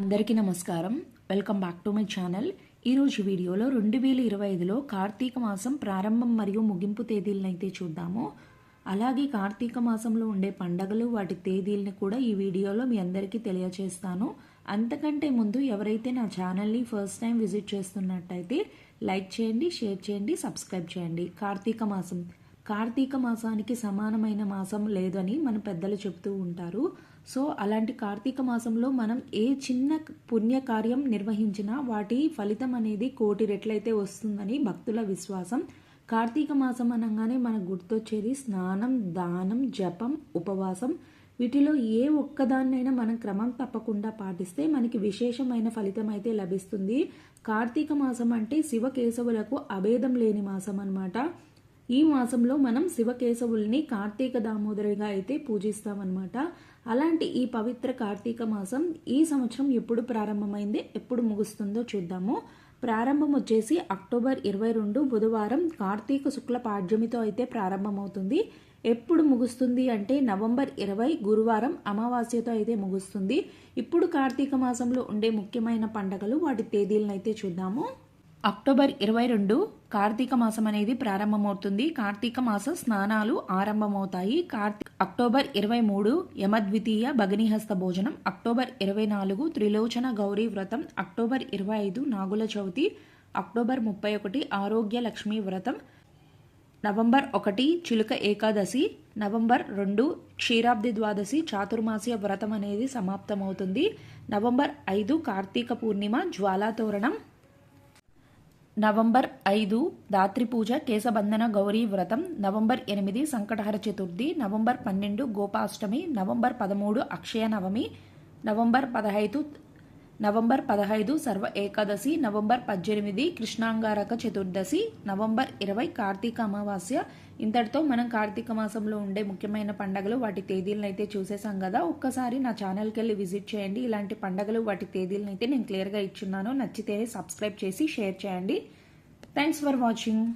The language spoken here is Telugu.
అందరికీ నమస్కారం. Welcome back to my channel ఈరోజు వీడియోలో రెండు వేల ఇరవై ఐదులో కార్తీక మాసం ప్రారంభం మరియు ముగింపు తేదీలను అయితే చూద్దాము. అలాగే కార్తీక మాసంలో ఉండే పండగలు వాటి తేదీలను కూడా ఈ వీడియోలో మీ అందరికీ తెలియజేస్తాను అంతకంటే ముందు ఎవరైతే నా ఛానల్ని ఫస్ట్ టైం విజిట్ చేస్తున్నట్టయితే లైక్ చేయండి షేర్ చేయండి సబ్స్క్రైబ్ చేయండి. కార్తీక మాసం కార్తీక మాసానికి సమానమైన మాసం లేదని మన పెద్దలు చెబుతూ ఉంటారు. సో అలాంటి కార్తీక మాసంలో మనం ఏ చిన్న పుణ్యకార్యం నిర్వహించినా వాటి ఫలితం అనేది కోటి రెట్లయితే వస్తుందని భక్తుల విశ్వాసం. కార్తీక మాసం అనగానే మనకు గుర్తొచ్చేది స్నానం దానం జపం ఉపవాసం. వీటిలో ఏ ఒక్కదాన్నైనా మనం క్రమం తప్పకుండా పాటిస్తే మనకి విశేషమైన ఫలితం అయితే లభిస్తుంది. కార్తీక మాసం అంటే శివకేశవులకు అభేదం లేని మాసం అన్నమాట. ఈ మాసంలో మనం శివకేశవుల్ని కార్తీక దామోదరిగా అయితే పూజిస్తామన్నమాట. అలాంటి ఈ పవిత్ర కార్తీక మాసం ఈ సంవత్సరం ఎప్పుడు ప్రారంభమైంది ఎప్పుడు ముగుస్తుందో చూద్దాము. ప్రారంభం వచ్చేసి అక్టోబర్ ఇరవై రెండు బుధవారం కార్తీక శుక్ల పాడ్యమితో అయితే ప్రారంభమవుతుంది. ఎప్పుడు ముగుస్తుంది అంటే నవంబర్ ఇరవై గురువారం అమావాస్యతో అయితే ముగుస్తుంది. ఇప్పుడు కార్తీక మాసంలో ఉండే ముఖ్యమైన పండగలు వాటి తేదీలను అయితే చూద్దాము. అక్టోబర్ ఇరవై రెండు కార్తీక మాసం అనేది ప్రారంభమవుతుంది. కార్తీక మాస స్నానాలు ఆరంభమవుతాయి. కార్తీ అక్టోబర్ ఇరవై మూడు యమద్వితీయ భగినిహస్త భోజనం అక్టోబర్ ఇరవై నాలుగు త్రిలోచన గౌరీ వ్రతం అక్టోబర్ ఇరవై ఐదు నాగుల చవితి అక్టోబర్ ముప్పై ఒకటి ఆరోగ్య లక్ష్మీ వ్రతం నవంబర్ ఒకటి చిలుక ఏకాదశి నవంబర్ రెండు క్షీరాబ్ది ద్వాదశి చాతుర్మాస్య వ్రతం అనేది సమాప్తమవుతుంది. నవంబర్ ఐదు కార్తీక పూర్ణిమ జ్వాలాతోరణం నవంబర్ ఐదు దాత్రి పూజ కేశబంధన గౌరీ వ్రతం నవంబర్ ఎనిమిది సంకటహర చతుర్థి నవంబర్ పన్నెండు గోపాష్టమి నవంబర్ పదమూడు అక్షయ నవమి నవంబర్ పదహైదు నవంబర్ పదహైదు సర్వ ఏకాదశి నవంబర్ పద్దెనిమిది కృష్ణాంగారక చతుర్దశి నవంబర్ ఇరవై కార్తీక అమావాస్య. ఇంతటితో మనం కార్తీక మాసంలో ఉండే ముఖ్యమైన పండగలు వాటి తేదీలను అయితే చూసేసాం కదా. ఒక్కసారి నా ఛానల్కి వెళ్ళి విజిట్ చేయండి. ఇలాంటి పండగలు వాటి తేదీలను అయితే నేను క్లియర్గా ఇచ్చున్నాను. నచ్చితే సబ్స్క్రైబ్ చేసి షేర్ చేయండి. Thanks for watching.